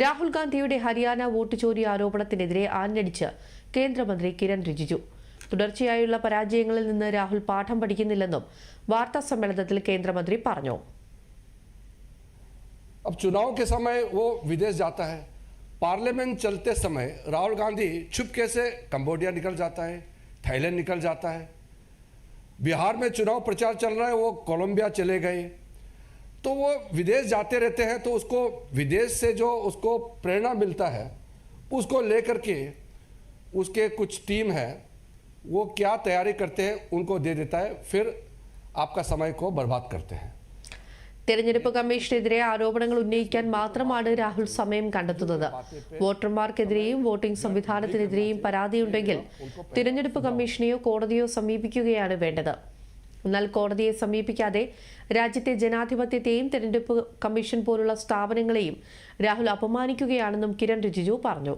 राहुल गांधीയുടെ ഹരിയാന വോട്ട് ചോരി ആരോപണത്തിനെതിരെ ആഞ്ഞടിച്ച് കേന്ദ്രമന്ത്രി കിരൺ രിജിജു തുടർച്ചയായുള്ള പരാജയങ്ങളിൽ നിന്ന് രാഹുൽ പാഠം പഠിക്കുന്നില്ലെന്നും വാർത്താ സമ്മേളനത്തിൽ കേന്ദ്രമന്ത്രി പറഞ്ഞു. "अब चुनाव के समय वो विदेश जाता है। पार्लियामेंट चलते समय राहुल गांधी चुपके से कंबोडिया निकल जाता है, थाईलैंड निकल जाता है। बिहार में चुनाव प्रचार चल रहा है वो कोलंबिया चले गए।" तो वो विदेश जाते रहते हैं तो उसको विदेश से जो उसको प्रेरणा मिलता है उसको लेकर के उसके कुछ टीम है वो क्या तैयारी करते हैं उनको दे देता है फिर आपका समय को बर्बाद करते हैं തെരഞ്ഞെടുപ്പ് കമ്മീഷനെതിരെ ആരോപണങ്ങൾ ഉന്നയിക്കാൻ മാത്രമാണ് രാഹുൽ സമയം കണ്ടെത്തുന്നത് വോട്ടർമാർക്കെതിരെയും വോട്ടിംഗ് സംവിധാനത്തിനെതിരെയും പരാതിയുണ്ടെങ്കിൽ തിരഞ്ഞെടുപ്പ് കമ്മീഷനെയോ കോടതിയോ സമീപിക്കുകയാണ് വേണ്ടത് എന്നാൽ കോടതിയെ സമീപിക്കാതെ രാജ്യത്തെ ജനാധിപത്യത്തെയും തെരഞ്ഞെടുപ്പ് കമ്മീഷൻ പോലുള്ള സ്ഥാപനങ്ങളെയും രാഹുൽ അപമാനിക്കുകയാണെന്നും കിരൺ റിജിജു പറഞ്ഞു